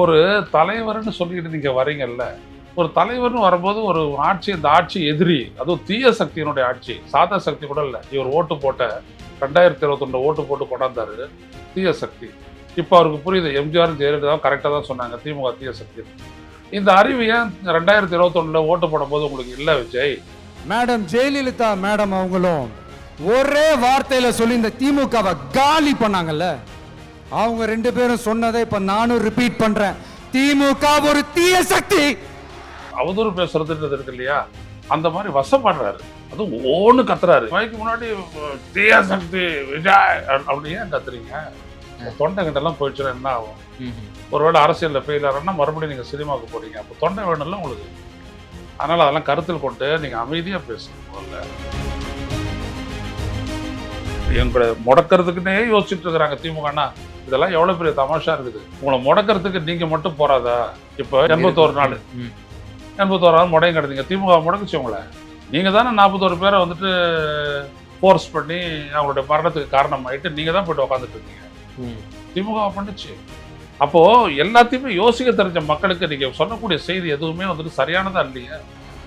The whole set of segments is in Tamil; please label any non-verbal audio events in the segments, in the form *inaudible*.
ஒரு தலைவர்னு சொல்லிட்டு நீங்கள் வரீங்கல்ல ஒரு தலைவர்னு வரும்போது ஒரு ஆட்சி இந்த ஆட்சி எதிரி அதுவும் தீய சக்தியினுடைய ஆட்சி சாதா சக்தி கூட இல்லை. இவர் ஓட்டு போட்ட ரெண்டாயிரத்தி இருபத்தொன்னு ஓட்டு போட்டு கொண்டாந்தாரு தீய சக்தி. இப்போ அவருக்கு புரியுது எம்ஜிஆர் ஜெயலலிதா கரெக்டாக தான் சொன்னாங்க திமுக தீய சக்தி. இந்த அறிவு ஏன் ரெண்டாயிரத்தி இருபத்தொன்னுல ஓட்டு போடும்போது உங்களுக்கு இல்லை விஜய்? மேடம் ஜெயலலிதா மேடம் அவங்களும் ஒரே வார்த்தையில் சொல்லி இந்த திமுகவை காலி பண்ணாங்கல்ல. அவங்க ரெண்டு பேரும் சொன்னதை இப்ப நானும் ரிப்பீட் பண்றேன். திமுக ஒரு தீய சக்தி. அவதூறு பேசுறதுன்றது இருக்கு இல்லையா? அந்த மாதிரி வசப்படுறாரு. அதுவும் ஓன்னு கத்துறாரு. மைக்கு முன்னாடி தீய சக்தி விஜய் அப்படி ஏன் கத்துறீங்க? தொண்டை கிட்டலாம் போயிடுச்சுன்னா என்ன ஆகும்? ஒருவேளை அரசியலில் ஃபெயில் ஆகிறோம்னா மறுபடியும் நீங்கள் சினிமாவுக்கு போறீங்க. அப்போ தொண்டை வேணும்ல உங்களுக்கு. அதனால் அதெல்லாம் கருத்தில் கொண்டு நீங்கள் அமைதியாக பேசுங்க முதல்ல. எங்களை முடக்கிறதுக்குன்னே யோசிச்சுட்டு இருக்கிறாங்க திமுகனா இதெல்லாம் எவ்வளோ பெரிய தமாஷா இருக்குது. உங்களை முடக்கிறதுக்கு நீங்கள் மட்டும் போறாதா? இப்போ எண்பத்தோரு நாள். எண்பத்தோரு நாள் முடையும் கிடந்தீங்க. திமுக முடக்குச்சு உங்களை. நீங்கள் தானே நாற்பத்தோரு பேரை வந்துட்டு ஃபோர்ஸ் பண்ணி அவங்களுடைய மரணத்துக்கு காரணமாயிட்டு நீங்கள் தான் போயிட்டு உட்காந்துட்டு இருக்கீங்க. திமுக பண்ணுச்சு. அப்போ எல்லாத்தையுமே யோசிக்க தெரிஞ்ச மக்களுக்கு நீங்க சொல்லக்கூடிய செய்தி எதுவுமே வந்துட்டு சரியானதா இல்லையா?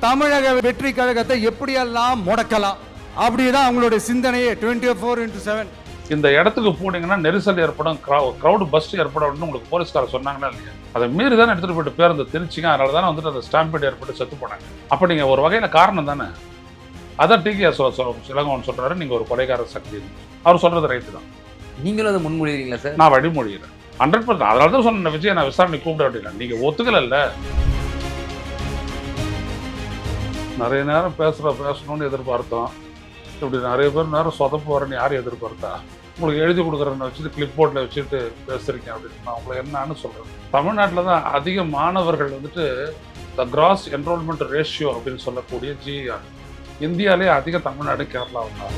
தமிழக வெற்றி கழகத்தை எப்படியெல்லாம் முடக்கலாம்? அப்படிதான் அவங்களுடைய சிந்தனையே டுவெண்ட்டி ஃபோர் இன்டூ செவன் இந்த இடத்துக்கு போனீங்கன்னா நெரிசல் ஏற்படும் க்ரௌடு பஸ்ட் ஏற்படும் உங்களுக்கு போலீஸ்காரர் சொன்னாங்கன்னா இல்லையா? அதை மீறி தானே எடுத்துட்டு போயிட்டு பேருந்து திருச்சிங்க அதனால தானே வந்துட்டு அந்த ஸ்டாம்பேட் ஏற்பட்டு செத்து போனாங்க. அப்போ நீங்க ஒரு வகையில காரணம் தானே? அதான் டிகே சிலங்கவன் சொல்றாரு நீங்க ஒரு கொலைகார சக்தி அவர் சொல்றது ரைட்டு தான். நீங்களும் அதை முன்மொழிகிறீங்களா சார் நான் வழிமொழிகிறேன் ஹண்ட்ரட் பர்சன்ட் அதனால தான் சொன்ன விஜய் நான் விசாரணை கூப்பிட அப்படின்னா நீங்க ஒத்துக்கல நிறைய நேரம் பேசுற பேசணும்னு எதிர்பார்த்தோம். இப்படி நிறைய பேர் நேரம் சொதப்பு வரேன்னு யார் எதிர்பார்த்தா? உங்களுக்கு எழுதி கொடுக்குறேன்னு வச்சுட்டு கிளிப் போர்டில் வச்சுட்டு பேசுறீங்க அப்படின்னு நான் உங்களை என்னன்னு சொல்றேன். தமிழ்நாட்டில் தான் அதிக மாணவர்கள் வந்துட்டு த கிராஸ் என்ரோல்மெண்ட் ரேஷியோ அப்படின்னு சொல்லக்கூடிய ஜிஆர் இந்தியாவிலே அதிக தமிழ்நாடு கேரளாவும் தான்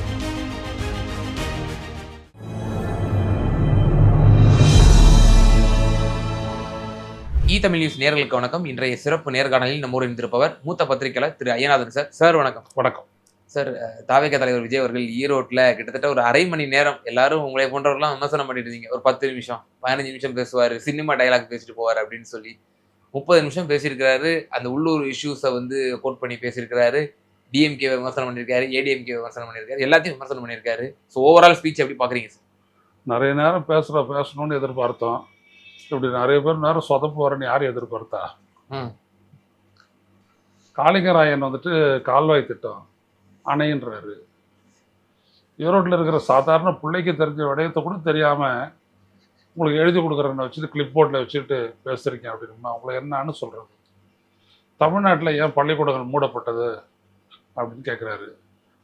இ தமிழ் நியூஸ் நேர்களுக்கு வணக்கம். இன்றைய சிறப்பு நேர்காணலில் நம்மோடு இருந்திருப்பவர் மூத்த பத்திரிகையாளர் திரு ஐயநாதன் சார். சார் வணக்கம். வணக்கம். சார் தாவேக தலைவர் விஜய் அவர்கள் ஈரோட்டில் கிட்டத்தட்ட ஒரு அரை மணி நேரம் எல்லாரும் உங்களை போன்றவர்கள்லாம் விமர்சனம் பண்ணிட்டு இருந்தீங்க. ஒரு பத்து நிமிஷம் பதினஞ்சு நிமிஷம் பேசுவார் சினிமா டயலாக் பேசிட்டு போவார் அப்படின்னு சொல்லி. முப்பது நிமிஷம் பேசியிருக்கிறாரு. அந்த உள்ளூர் இஷ்யூஸை வந்து கோட் பண்ணி பேசியிருக்கிறாரு. டிஎம்கே விமர்சனம் பண்ணியிருக்காரு ஏடிஎம்கே விமர்சனம் பண்ணியிருக்காரு. எல்லாத்தையும் விமர்சனம் பண்ணியிருக்காரு. ஸோ ஓவரால் ஸ்பீச் எப்படி பார்க்குறீங்க சார்? நிறைய நேரம் பேசுகிற பேசணும்னு எதிர்பார்த்தோம். இப்படி நிறைய பேர் நேரம் சொதப்பு வரேன்னு யார் எதிர்பார்த்தா? ம். காளிங்கராயன் வந்துட்டு கால்வாய் திட்டம். அணைன்றாரு ஈரோட்டில் இருக்கிற சாதாரண பிள்ளைக்கு தெரிஞ்ச விடயத்தை கூட தெரியாமல் உங்களுக்கு எழுதி கொடுக்குறேன்னு வச்சுட்டு கிளிப் போர்டில் வச்சுட்டு பேசுகிறீங்க அப்படின்னா உங்களை என்னன்னு சொல்கிறது தமிழ்நாட்டில் ஏன் பள்ளிக்கூடங்கள் மூடப்பட்டது அப்படின்னு கேட்குறாரு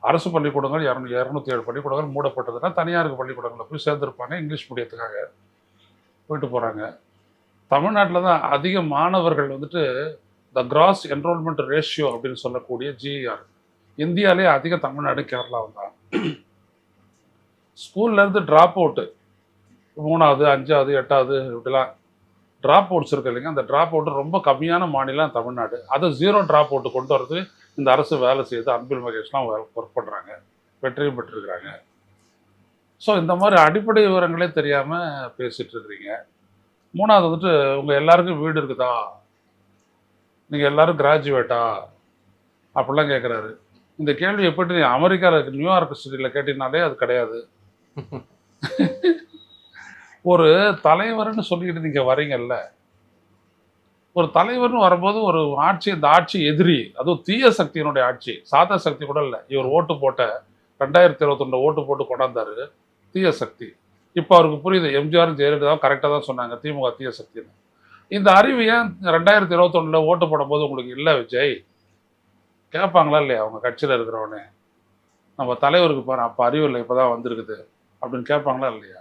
அரசு பள்ளிக்கூடங்கள் இரநூ இரநூத்தி ஏழு பள்ளிக்கூடங்கள் மூடப்பட்டதுன்னா தனியாருக்கு பள்ளிக்கூடங்களில் போய் சேர்ந்துருப்பாங்க இங்கிலீஷ் மீடியத்துக்காக போயிட்டு போகிறாங்க தமிழ்நாட்டில் தான் அதிக மாணவர்கள் வந்துட்டு த கிராஸ் என்ரோல்மெண்ட் ரேஷியோ அப்படின்னு சொல்லக்கூடிய ஜிஆர் இந்தியாவிலே அதிக தமிழ்நாடு கேரளாவும் தான். ஸ்கூல்லேருந்து ட்ராப் அவுட்டு மூணாவது அஞ்சாவது எட்டாவது இப்படிலாம் ட்ராப் அவுட்ஸ் இருக்கு இல்லைங்க. அந்த ட்ராப் அவுட் ரொம்ப கம்மியான மாநிலம் தமிழ்நாடு. அதை ஜீரோ ட்ராப் அவுட்டு கொண்டு வரது இந்த அரசு வேலை செய்து அன்பில் மகேஷ்லாம் ஒர்க் பண்ணுறாங்க வெற்றியும் பெற்றிருக்கிறாங்க. ஸோ இந்த மாதிரி அடிப்படை விவரங்களே தெரியாமல் பேசிகிட்டு இருக்கிறீங்க. மூணாவது வந்துட்டு உங்கள் எல்லாருக்கும் வீடு இருக்குதா? நீங்கள் எல்லாரும் கிராஜுவேட்டா அப்படிலாம் கேட்குறாரு இந்த கேள்வி எப்படி அமெரிக்காவில் நியூயார்க் சிட்டியில் கேட்டீங்கனாலே அது கிடையாது. ஒரு தலைவர்னு சொல்லிக்கிட்டு நீங்கள் வரீங்கல்ல ஒரு தலைவர்னு வரும்போது ஒரு ஆட்சி இந்த ஆட்சி எதிரி அதுவும் தீய சக்தியினுடைய ஆட்சி சாத சக்தி கூட இல்லை. இவர் ஓட்டு போட்ட ரெண்டாயிரத்தி இருபத்தொன்னு ஓட்டு போட்டு கொண்டாந்தாரு தீய சக்தி. இப்போ அவருக்கு புரியுது எம்ஜிஆர் ஜெயலலிதா கரெக்டாக தான் சொன்னாங்க திமுக தீய சக்தின்னு. இந்த அறிவு ஏன் ரெண்டாயிரத்தி இருபத்தொன்னுல ஓட்டு போடும்போது உங்களுக்கு இல்லை விஜய்? கேட்பாங்களா இல்லையா? அவங்க கட்சியில் இருக்கிறவனே. நம்ம தலைவருக்கு பாரு அப்போ அறிவு இல்லை இப்போ தான் வந்திருக்குது அப்படின்னு கேட்பாங்களா இல்லையா?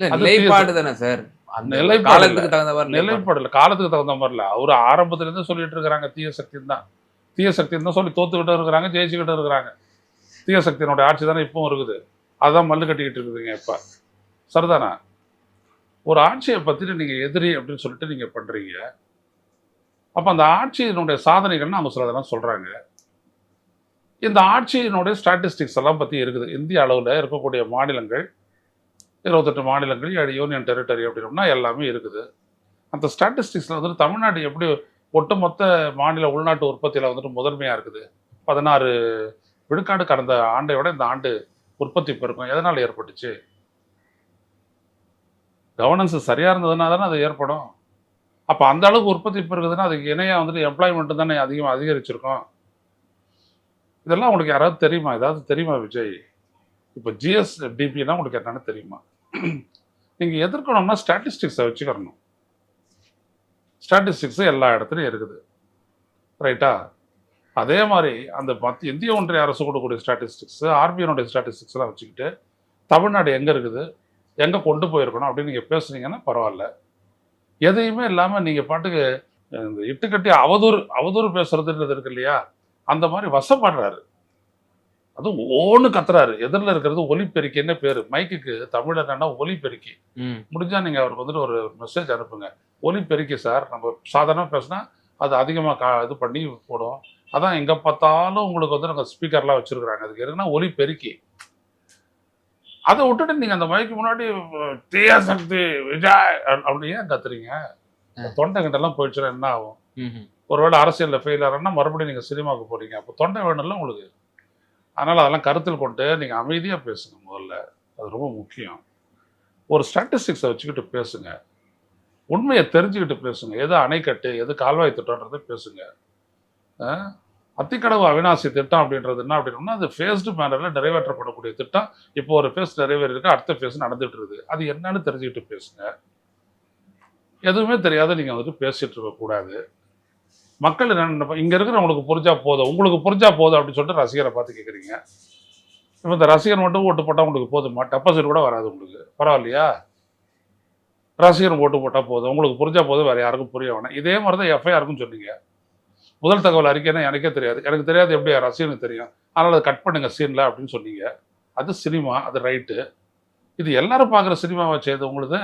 இல்ல நிலைப்பாடு தானே சார்? அந்த நிலைப்பாடு தகுந்த மாதிரி நிலைப்பாடு. நிலைப்பாடல காலத்துக்கு தகுந்த மாதிரி இல்லை. அவர் ஆரம்பத்துலேருந்து சொல்லிட்டு இருக்கிறாங்க தீய சக்தின்னு தான். தீய சக்தின்னு தான் சொல்லி தோத்துக்கிட்டு இருக்கிறாங்க ஜெயிச்சுக்கிட்டு இருக்கிறாங்க. தீய சக்தியினுடைய ஆட்சி தானே இப்பவும் இருக்குது. அதான் மல்லு கட்டிக்கிட்டு இருக்குதுங்க இப்போ. சரிதானா? ஒரு ஆட்சியை பற்றிட்டு நீங்கள் எதிரி அப்படின்னு சொல்லிட்டு நீங்கள் பண்ணுறீங்க அப்போ அந்த ஆட்சியினுடைய சாதனைகள்னு அவங்க சிலதெல்லாம் சொல்கிறாங்க இந்த ஆட்சியினுடைய ஸ்டாட்டிஸ்டிக்ஸ் எல்லாம் பற்றி இருக்குது. இந்திய அளவில் இருக்கக்கூடிய மாநிலங்கள் இருபத்தெட்டு மாநிலங்கள் ஏழு யூனியன் டெரிட்டரி அப்படின்னா எல்லாமே இருக்குது. அந்த ஸ்டாட்டிஸ்டிக்ஸில் வந்துட்டு தமிழ்நாடு எப்படி ஒட்டுமொத்த மாநில உள்நாட்டு உற்பத்தியில் வந்துட்டு முதன்மையாக இருக்குது? பதினாறு விழுக்காடு கடந்த ஆண்டை விட இந்த ஆண்டு உற்பத்தி பெருக்கம் எதனால் ஏற்பட்டுச்சு? கவர்னன்ஸ் சரியாக இருந்ததுன்னா தானே அது ஏற்படும்? அப்போ அந்த அளவுக்கு உற்பத்தி இப்போ இருக்குதுன்னா அதுக்கு இணையாக வந்துட்டு எம்ப்ளாய்மெண்ட்டு தானே அதிகமாக அதிகரிச்சிருக்கோம். இதெல்லாம் உங்களுக்கு யாராவது தெரியுமா? ஏதாவது தெரியுமா விஜய்? இப்போ ஜிஎஸ்டிபின்னா உங்களுக்கு என்னென்னு தெரியுமா? நீங்கள் எதிர்க்கணும்னா ஸ்டாட்டிஸ்டிக்ஸை வச்சுக்கிறணும். ஸ்டாட்டிஸ்டிக்ஸ் எல்லா இடத்துலையும் இருக்குது. ரைட்டா அதே மாதிரி அந்த மத்திய இந்திய ஒன்றிய அரசு கொடுக்கக்கூடிய ஸ்டாட்டிஸ்டிக்ஸ் ஆர்பிஐனுடைய ஸ்டாட்டிஸ்டிக்ஸ்லாம் வச்சுக்கிட்டு தமிழ்நாடு எங்கே இருக்குது? எங்கே கொண்டு போயிருக்கணும் அப்படின்னு நீங்கள் பேசுனீங்கன்னா பரவாயில்ல. எதையுமே இல்லாமல் நீங்கள் பாட்டுக்கு இந்த இட்டுக்கட்டி அவதூறு அவதூறு பேசுறதுன்றது இருக்கு இல்லையா? அந்த மாதிரி வசப்படுறாரு. அதுவும் ஓன்னு கத்துறாரு. எதிரில் இருக்கிறது ஒலிபெருக்கின்னு பேர்? மைக்குக்கு தமிழ் என்னன்னா ஒலிபெருக்கி முடிஞ்சா நீங்கள் அவருக்கு வந்துட்டு ஒரு மெசேஜ் அனுப்புங்க. ஒலிபெருக்கி சார் நம்ம சாதாரணமாக பேசினா அது அதிகமாக கா இது பண்ணி போடும். அதான் எங்கே பார்த்தாலும் உங்களுக்கு வந்து நாங்கள் ஸ்பீக்கர்லாம் வச்சுருக்குறாங்க. அதுக்கு எதுனா ஒலி பெருக்கி அதை விட்டுட்டு நீங்கள் அந்த மைக்கு முன்னாடி தீய சக்தி விஜய் அப்~ அப்படி ஏன் கத்துறீங்க? தொண்டை கிட்டலாம் போயிடுச்சுன்னா என்ன ஆகும்? ஒருவேளை அரசியலில் ஃபெயில் ஆகிறன்னா மறுபடியும் நீங்கள் சினிமாவுக்கு போறீங்க. அப்போ தொண்டை வேணும்ல உங்களுக்கு. அதனால் அதெல்லாம் கருத்தில் கொண்டு நீங்கள் அமைதியாக பேசுங்க முதல்ல. அது ரொம்ப முக்கியம். ஒரு ஸ்டாட்டிஸ்டிக்ஸை வச்சுக்கிட்டு பேசுங்க. உண்மையை தெரிஞ்சுக்கிட்டு பேசுங்க. எது அணைக்கட்டு எது கால்வாய் திட்டம்ன்றதை பேசுங்க. அத்திக்கடவு அவினாசி திட்டம் அப்படின்றது என்ன அப்படின்னா அது ஃபேஸ்டு மேனரில் நிறைவேற்றப்படக்கூடிய திட்டம். இப்போ ஒரு ஃபேஸ் நிறைவேறிருக்கு அடுத்த ஃபேஸ் நடந்துட்டு இருக்குது. அது என்னன்னு தெரிஞ்சுக்கிட்டு பேசுங்க. எதுவுமே தெரியாத நீங்கள் வந்துட்டு பேசிட்டு இருக்கக்கூடாது மக்கள் என்ன இங்கே இருக்கிறவங்களுக்கு புரிஞ்சா போதும். உங்களுக்கு புரிஞ்சா போதும் அப்படின்னு சொல்லிட்டு ரசிகரை பார்த்து கேட்குறீங்க இப்போ இந்த ரசிகர் மட்டும் ஓட்டு போட்டால் உங்களுக்கு போதுமா? டெபாசிட் கூட வராது உங்களுக்கு. பரவாயில்லையா? ரசிகர் ஓட்டு போட்டால் போதும். உங்களுக்கு புரிஞ்சா போதும். வேறு யாருக்கும் புரிய வேணாம். இதே மாதிரி தான் எஃப்ஐஆருக்கும் சொன்னீங்க. முதல் தகவல் அறிக்கைன்னா எனக்கே தெரியாது. எனக்கு தெரியாது எப்படி ரசிகனுக்கு தெரியும். அதனால் அதை கட் பண்ணுங்க சீனில் அப்படின்னு சொன்னீங்க. அது சினிமா அது ரைட்டு இது எல்லாரும் பார்க்குற சினிமாவை செய்யுது உங்களுது.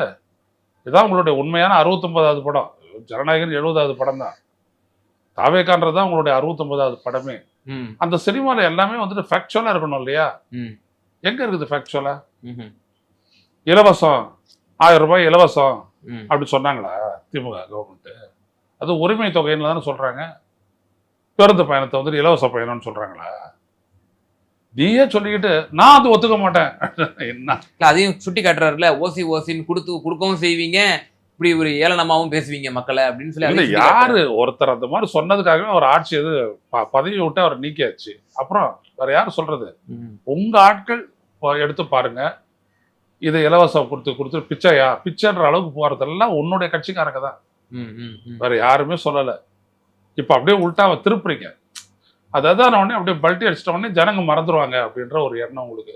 இதான் உங்களுடைய உண்மையான அறுபத்தொன்பதாவது படம். ஜனநாயகன் எழுபதாவது படம் தான் தாவேக்கான்றது தான் உங்களுடைய அறுபத்தொன்பதாவது படமே. அந்த சினிமாவில் எல்லாமே வந்துட்டு ஃபேக்சுவலாக இருக்கணும் இல்லையா? எங்கே இருக்குது ஃபேக்சுவலாக இலவசம். ஆயிரம் ரூபாய் இலவசம். அப்படி சொன்னாங்களா? திமுக கவர்மெண்ட்டு அது உரிமை தொகைன்னு தானே சொல்கிறாங்க பேருந்து பயணத்தை வந்துட்டு இலவச பயணம்னு சொல்கிறாங்களா நீயே சொல்லிக்கிட்டு நான் அது ஒத்துக்க மாட்டேன். *laughs* என்ன? அதையும் சுட்டி காட்டுறாருல ஓசி ஓசின்னு கொடுத்து கொடுக்கவும் செய்வீங்க இப்படி ஒரு ஏளனமாவும் பேசுவீங்க மக்களை அப்படின்னு சொல்லி. யாரு? ஒருத்தர் அந்த மாதிரி சொன்னதுக்காகவே அவர் ஆட்சி எது பதவி விட்டு அவர் நீக்கியாச்சு. அப்புறம் வேற யார் சொல்றது? உங்க ஆட்கள் எடுத்து பாருங்க. இதை இலவசம் கொடுத்து கொடுத்து பிச்சையா? பிச்சைன்ற அளவுக்கு போறதெல்லாம் உன்னுடைய கட்சிக்காரங்க தான். வேற யாருமே சொல்லல. இப்ப அப்படியே உள்டாவை திருப்புறீங்க. அதான் உடனே அப்படியே பல்ட்டி அடிச்சிட்ட உடனே ஜனங்க மறந்துடுவாங்க அப்படின்ற ஒரு எண்ணம் உங்களுக்கு.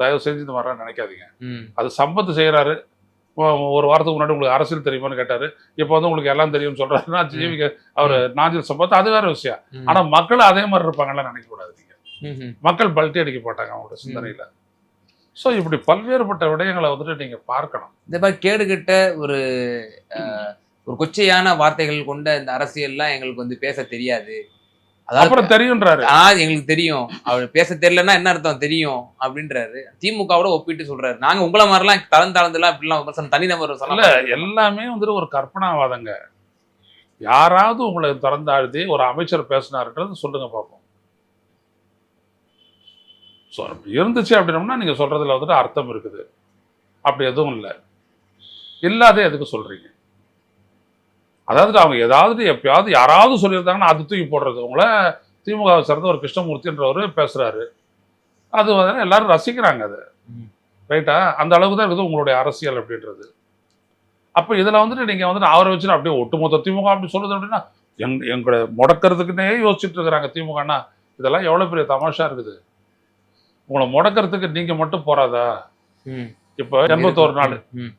தயவு செஞ்சு இந்த மாதிரிலாம் நினைக்காதீங்க. அது சம்பத்து செய்யறாரு ஒரு வாரத்துக்கு முன்னாடி உங்களுக்கு அரசியல் தெரியுமான்னு கேட்டாரு. இப்போ வந்து உங்களுக்கு எல்லாம் தெரியும்னு சொல்றாரு நான் ஜீவிக அவர் நாஞ்சில் சம்பத் அது வேற விஷயம். ஆனா மக்கள் அதே மாதிரி இருப்பாங்கலாம் நினைக்க கூடாது நீங்க மக்கள் பல்ட்டி அடிக்க மாட்டாங்க அவங்களோட சிந்தனையில. ஸோ இப்படி பல்வேறுபட்ட விடயங்களை வந்துட்டு நீங்க பார்க்கணும். இந்த மாதிரி கேடுகட்ட ஒரு ஒரு கொச்சையான வார்த்தைகள் கொண்ட இந்த அரசியல்லாம் எங்களுக்கு வந்து பேச தெரியாது. அதாவது அப்புறம் தெரியுன்றாரு ஆ எங்களுக்கு தெரியும். அவர் பேச தெரியலன்னா என்ன அர்த்தம்? தெரியும் அப்படின்றாரு. திமுகவோட ஒப்பிட்டு சொல்றாரு. நாங்க உங்களை மாதிரிலாம் தளர்ந்து தளர்ந்துலாம் இப்படிலாம் விமர்சனம் தனிநபர் இல்ல சொல்லலாம் எல்லாமே வந்துட்டு ஒரு கற்பனாவாதங்க. யாராவது உங்களை திறந்தாழ்த்தி ஒரு அமைச்சர் பேசினாருன்றது சொல்லுங்க பார்ப்போம் இருந்துச்சு அப்படின்னோம்னா நீங்க சொல்றதுல வந்துட்டு அர்த்தம் இருக்குது. அப்படி எதுவும் இல்லை. இல்லாத எதுக்கு சொல்றீங்க? அதாவது அவங்க ஏதாவது எப்பயாவது யாராவது சொல்லியிருந்தாங்கன்னா அது தூக்கி போடுறது. உங்களை திமுகவை சேர்ந்த ஒரு கிருஷ்ணமூர்த்தின்றவர் பேசுறாரு. அது வந்து எல்லாரும் ரசிக்கிறாங்க அது. ரைட்டா அந்த அளவுக்கு தான் இருக்குது உங்களுடைய அரசியல் அப்படின்றது. அப்போ இதில் வந்துட்டு நீங்கள் வந்துட்டு அவரை வச்சுட்டு அப்படியே ஒட்டுமொத்த திமுக அப்படி சொல்லுது அப்படின்னா எங் எங்களை முடக்கிறதுக்குன்னே யோசிச்சுட்டு இருக்கிறாங்க திமுகன்னா இதெல்லாம் எவ்வளோ பெரிய தமாஷா இருக்குது? உங்களை முடக்கிறதுக்கு நீங்கள் மட்டும் போறாதா. இப்போ எண்பத்தோரு நாள். ம்.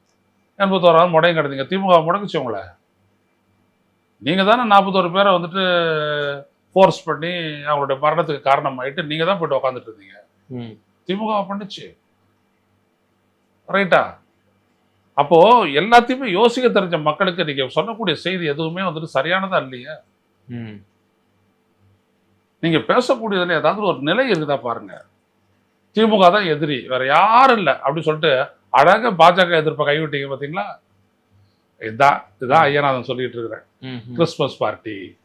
எண்பத்தோராவது முடையும் கிடந்தீங்க. திமுக முடங்குச்சு உங்களை. நீங்கள் தானே நாற்பத்தோரு பேரை வந்துட்டு ஃபோர்ஸ் பண்ணி அவங்களுடைய மரணத்துக்கு காரணமாயிட்டு நீங்கள் தான் போயிட்டு உட்காந்துட்டு இருந்தீங்க. திமுக பண்ணுச்சு. ரைட்டா அப்போ எல்லாத்தையுமே யோசிக்க தெரிஞ்ச மக்களுக்கு நீங்க சொல்லக்கூடிய செய்தி எதுவுமே வந்துட்டு சரியானதா இல்லையா. நீங்க பேசக்கூடியதுல ஏதாவது ஒரு நிலை இருக்குதா பாருங்க. திமுக தான் எதிரி. வேற யாரும் இல்லை. அப்படின்னு சொல்லிட்டு அழகா பாஜக எதிர்ப்பை கைவிட்டீங்க பாத்தீங்களா? இதான் இதுதான் ஐயநாதன் சொல்லிட்டு இருக்கிறேன். Christmas party.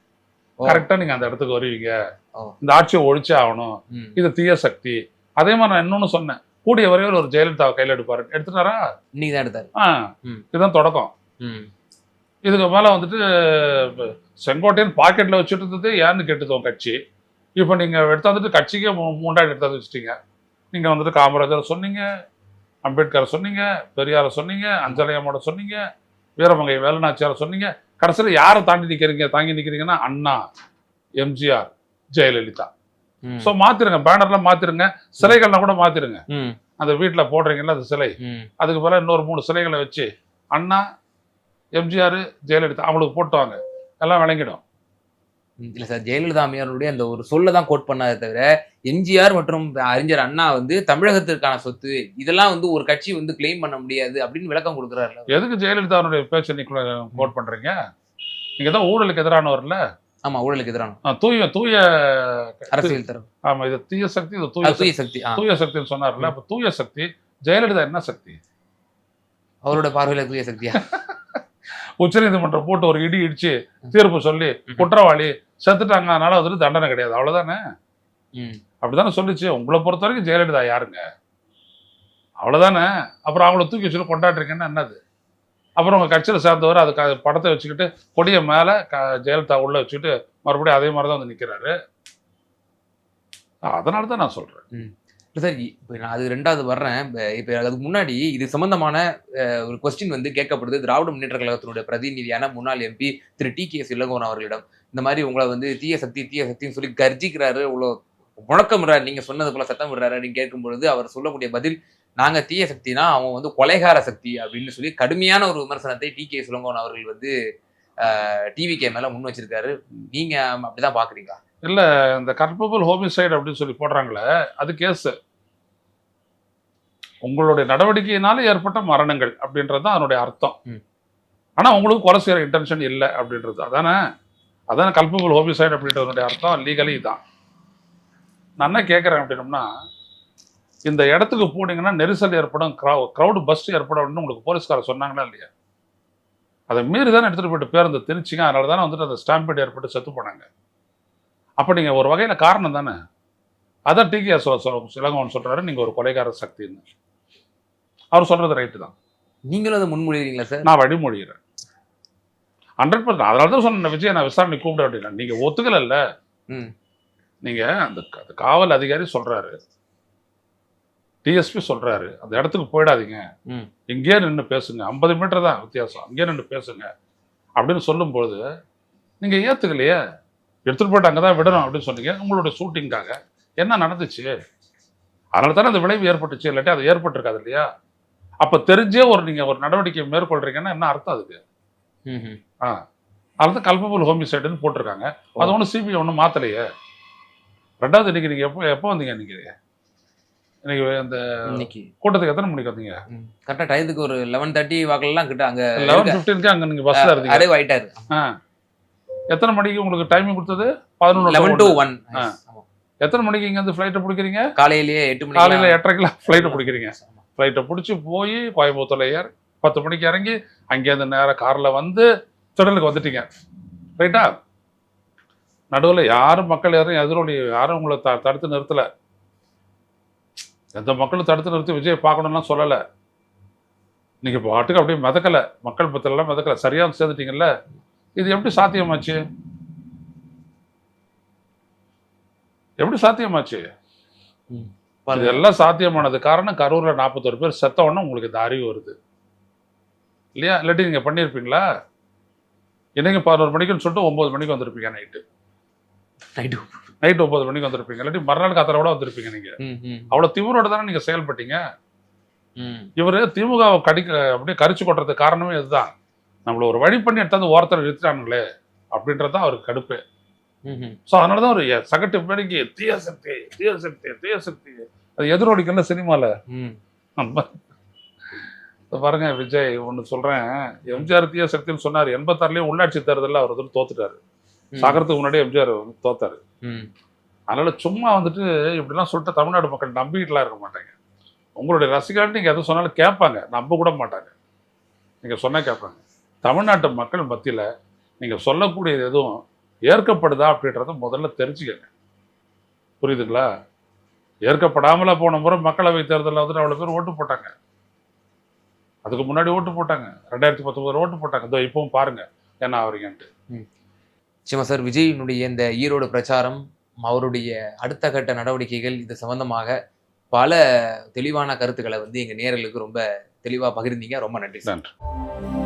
கரெக்டா நீங்க அந்த இடத்துக்கு வருவீங்க. இந்த ஆட்சியை ஒழிச்சே ஆகணும். இது தீய சக்தி. அதே மாதிரி நான் இன்னொன்னு சொன்னேன். கூடிய வரையில் ஒரு ஜெயலலிதாவை கையில் எடுப்பாரு. எடுத்துட்டாரா? இன்னைக்கு தான் எடுத்தாரு. ஆ. இதுதான் தொடக்கம். இதுக்கு மேல வந்துட்டு செங்கோட்டையன் பாக்கெட்ல வச்சுட்டு இருந்தது ஏன்னு கேட்டுதோம் கட்சி. இப்போ நீங்க எடுத்தாந்துட்டு கட்சிக்கே மூ- மூண்டாயிரம் எடுத்தாந்து வச்சுட்டீங்க. நீங்க வந்துட்டு காமராஜர் சொன்னீங்க அம்பேத்கர் சொன்னீங்க பெரியாரை சொன்னீங்க அஞ்சலையம்மோட சொன்னீங்க வீரமங்கை வேலுநாச்சியார் சொன்னீங்க. கடைசியில் யாரை தாண்டி நிக்கிறீங்க? தாங்கி நிக்கிறீங்கன்னா அண்ணா எம்ஜிஆர் ஜெயலலிதா. ஸோ மாத்திருங்க பேனர்லாம் மாத்திருங்க சிலைகள்லாம் கூட மாத்திருங்க. அந்த வீட்டுல போடுறீங்கல்ல அந்த சிலை. அதுக்கு பதிலா இன்னொரு மூணு சிலைகளை வச்சு அண்ணா எம்ஜிஆர் ஜெயலலிதா அவங்களுக்கு போட்டுவாங்க எல்லாம் விளங்கிடும். இல்ல சார் ஜெயலலிதா அம்மையாருடைய அந்த ஒரு சொல்ல தான் கோட் பண்ணாதே தவிர எம்ஜிஆர் மற்றும் அறிஞர் அண்ணா வந்து தமிழகத்திற்கான சொத்து இதெல்லாம் வந்து ஒரு கட்சி வந்து கிளைம் பண்ண முடியாது அப்படின்னு விளக்கம் கொடுக்குறாருல எதுக்கு ஜெயலலிதாவுடைய பேச்சை நீங்க கோட் பண்றீங்க? நீங்க தான் ஊழலுக்கு எதிரானவர்ல. ஆமா ஊழலுக்கு எதிரான. தூய தூய அரசியல் தரப்பு ஆமா இது தீய சக்தி இது தூய தூய சக்தி. தூய சக்தின்னு சொன்னார்ல அப்ப தூய சக்தி ஜெயலலிதா என்ன சக்தி? அவரோட பார்வையில தூய சக்தியா? உச்சநீதிமன்றம் போட்டு ஒரு இடி இடிச்சு தீர்ப்பு சொல்லி குற்றவாளி செத்துட்டாங்க அதனால வந்துட்டு தண்டனை கிடையாது. அவ்வளவுதானே. அப்படிதானே சொல்லிச்சு. உங்களை பொறுத்த வரைக்கும் ஜெயலலிதா யாருங்க? அவ்வளவுதானே? அப்புறம் அவங்கள தூக்கி வச்சுட்டு கொண்டாடுறீங்கன்னா என்னது? அப்புறம் உங்க கட்சியில சேர்ந்தவர் அதுக்கு அது படத்தை வச்சுக்கிட்டு கொடிய மேல க ஜெயலலிதா உள்ள வச்சுக்கிட்டு மறுபடியும் அதே மாதிரி தான் வந்து நிக்கிறாரு. அதனால தான் நான் சொல்றேன். இல்ல சார் இப்போ நான் அது ரெண்டாவது வர்றேன். இப்போ அதுக்கு முன்னாடி இது சம்பந்தமான ஒரு கொஸ்டின் வந்து கேட்கப்படுது. திராவிட முன்னேற்ற கழகத்தினுடைய பிரதிநிதியான முன்னாள் எம்பி திரு டி கே இளங்கோவன் அவர்களிடம். இந்த மாதிரி உங்களை வந்து தீய சக்தி தீய சக்தின்னு சொல்லி கர்ஜிக்கிறாரு. இவ்வளோ முழக்கமிடுறாரு நீங்கள் சொன்னது போல சத்தம் விடுறாரு அப்படின்னு கேட்கும் பொழுது அவர் சொல்லக்கூடிய பதில் நாங்கள் தீய சக்தினா அவன் வந்து கொலைகார சக்தி அப்படின்னு சொல்லி கடுமையான ஒரு விமர்சனத்தை டி கே சுலங்கோன் அவர்கள் வந்து டிவி கே மேலே முன் வச்சிருக்காரு. நீங்கள் அப்படிதான் பார்க்குறீங்களா இல்லை இந்த கல்பபிள் ஹோமிசைடு அப்படின்னு சொல்லி போடுறாங்களே அது கேஸு. உங்களுடைய நடவடிக்கையினால ஏற்பட்ட மரணங்கள் அப்படின்றது தான் அதனுடைய அர்த்தம். ம். ஆனா உங்களுக்கு கொலை செய்யற இன்டென்ஷன் இல்லை அப்படின்றது. அதானே? அதானே கல்பபிள் ஹோமிசைடு அப்படின்றதுனுடைய அர்த்தம் லீகலி தான். நான் என்ன கேட்குறேன் அப்படின்னம்னா இந்த இடத்துக்கு போனீங்கன்னா நெரிசல் ஏற்படும் க்ரௌடு பஸ் ஏற்படும் அப்படின்னு உங்களுக்கு போலீஸ்காரர் சொன்னாங்களா இல்லையா? அதை மீறி தானே எடுத்துகிட்டு போயிட்டு பேருந்து திணிச்சிங்க அதனால தானே வந்துட்டு அந்த ஸ்டாம்பேட் ஏற்பட்டு செத்து போனாங்க. அப்போ நீங்கள் ஒரு வகையில் காரணம் தானே? அதான் டிகே சிலங்கவன் சொல்கிறாரு நீங்கள் ஒரு கொலைகார சக்தின்னு. அவர் சொல்கிறது ரைட்டு தான். நீங்களும் அதை முன்மொழிகிறீங்களா சார் நான் வழிமொழிகிறேன் ஹண்ட்ரட் பர்சன்ட் அதனால தான் சொன்ன விஜய் நான் விசாரணை கூப்பிட அப்படின்னா. நீங்கள் ஒத்துக்கலைல்ல. ம். நீங்கள் அந்த காவல் அதிகாரி சொல்கிறாரு டிஎஸ்பி சொல்கிறாரு அந்த இடத்துக்கு போயிடாதீங்க. ம். இங்கேயே நின்று பேசுங்க. ஐம்பது மீட்டர் தான் வித்தியாசம். அங்கேயே நின்று பேசுங்க. அப்படின்னு சொல்லும்பொழுது நீங்கள் ஏற்றுக்கலையே எடுத்துகிட்டு போயிட்டு அங்கே தான் விடணும் அப்படின்னு சொன்னீங்க. உங்களுடைய ஷூட்டிங்காக என்ன நடந்துச்சு? அதனால தானே அந்த விளைவு ஏற்பட்டுச்சு. இல்லாட்டி அது ஏற்பட்டிருக்காது இல்லையா? அப்போ தெரிஞ்சே ஒரு நீங்கள் ஒரு நடவடிக்கை மேற்கொள்றீங்கன்னா என்ன அர்த்தம் அதுக்கு. ஆ. அதுதான் கல்பபுல் ஹோமிசைடுன்னு போட்டிருக்காங்க. அது ஒன்றும் சிபிஐ ஒன்றும் மாற்றலையே ரெண்டாவது இன்னைக்கு நீங்கள் எப்போ எப்போ வந்தீங்க இன்னைக்கு? இன்னைக்கு இன்னைக்கு. கூட்டத்துக்கு எத்தனை மணிக்கு வந்தீங்க? கரெக்டா டயத்துக்கு ஒரு லெவன் தேர்ட்டி வாக்கெல்லாம் கிட்ட அங்க லெவன் ஃபிஃப்டீனுக்கு அங்கே நீங்கள் பஸ்ஸில் இருந்தீங்க. அரைவ் ஆயிட்டாரு. ஆ. எத்தனை மணிக்கு உங்களுக்கு டைமிங் கொடுத்தது? பதினொன்று லெவன் டு ஒன். எத்தனை மணிக்கு இங்கேருந்து ஃப்ளைட்டை பிடிக்கிறீங்க? காலையிலேயே எட்டு மணி காலையில் எட்டரைக்கெல்லாம் ஃப்ளைட்டை பிடிக்கிறீங்க. ஃப்ளைட்டை பிடிச்சி போய் கோயம்புத்தூரில் ஏறி பத்து மணிக்கு இறங்கி அங்கேருந்து நேராக காரில் வந்து திடலுக்கு வந்துட்டீங்க. ரைட்டா நடுவில் யாரும் மக்கள் யாரும் எதிரொலி யாரும் உங்களை த தடுத்து நிறுத்தலை. எந்த மக்களும் தடுத்து நிறுத்தி விஜய் பார்க்கணும்லாம் சொல்லலை. நீங்கள் பாட்டுக்கு அப்படியே மிதக்கலை. மக்கள் பத்திரெல்லாம் மிதக்கலை. சரியாக சேர்ந்துட்டீங்கல்ல? இது எப்படி சாத்தியமாச்சு? எப்படி சாத்தியமாச்சு? இது எல்லாம் சாத்தியமானது. காரணம் கரூர்ல நாற்பத்தொரு பேர் செத்த உடனே உங்களுக்கு இந்த அறிவு வருது. இல்லையா? இல்லாட்டி நீங்க பண்ணியிருப்பீங்களா? இன்னைக்கு பதினோரு மணிக்குன்னு சொல்லிட்டு ஒன்பது மணிக்கு வந்திருப்பீங்க நைட்டு நைட்டு நைட் ஒன்பது மணிக்கு வந்திருப்பீங்க. இல்லாட்டி மறுநாள் காத்தரோட வந்திருப்பீங்க நீங்க. அவ்வளவு திமிரோட தானே நீங்க செயல்பட்டீங்க? இவரு திமுகவை கடிக்க அப்படியே கரிச்சு கொட்டுறதுக்கு காரணமே இதுதான். நம்மள ஒரு வழி பண்ணி எடுத்தாந்து ஓரத்தில் நிறுத்திட்டானுங்களே அப்படின்றது தான் அவருக்கு கடுப்பு. ஸோ அதனால தான் ஒரு சகட்டு பேருக்கு தீய சக்தி தீய சக்தி தீய சக்தி. அது எதிரொலிக்கல சினிமாவில் நம்ம இப்ப பாருங்க விஜய் ஒன்று சொல்றேன். எம்ஜிஆர் தீய சக்தின்னு சொன்னார். எண்பத்தாறுலயும் உள்ளாட்சி தேர்தலில் அவர் வந்து தோத்துட்டாரு. சாகரத்துக்கு முன்னாடி எம்ஜிஆர் வந்து தோத்தாரு. அதனால சும்மா வந்துட்டு இப்படிலாம் சொல்லிட்டு தமிழ்நாடு மக்கள் நம்பிக்கிட்டுலாம் இருக்க மாட்டாங்க. உங்களுடைய ரசிகர்கள் நீங்க எது சொன்னாலும் கேட்பாங்க. நம்ப கூட மாட்டாங்க. நீங்க சொன்னா கேட்பாங்க. தமிழ்நாட்டு மக்கள் மத்தியில் நீங்கள் சொல்லக்கூடியது எதுவும் ஏற்கப்படுதா அப்படின்றத முதல்ல தெரிஞ்சுக்கங்க. புரியுதுங்களா? ஏற்கப்படாமல போன முறை மக்களவை தேர்தலில் வந்துட்டு அவ்வளோ பேர் ஓட்டு போட்டாங்க. அதுக்கு முன்னாடி ஓட்டு போட்டாங்க. ரெண்டாயிரத்தி பத்தொன்பதுல ஓட்டு போட்டாங்க. இதோ இப்பவும் பாருங்க. என்ன ஆவறீங்கன்ட்டு. நிச்சயமா சார் விஜயினுடைய இந்த ஈரோடு பிரச்சாரம் அவருடைய அடுத்த கட்ட நடவடிக்கைகள் இது சம்பந்தமாக பல தெளிவான கருத்துக்களை வந்து எங்க நேயர்களுக்கு ரொம்ப தெளிவா பகிர்ந்தீங்க. ரொம்ப நன்றி சார். நன்றி.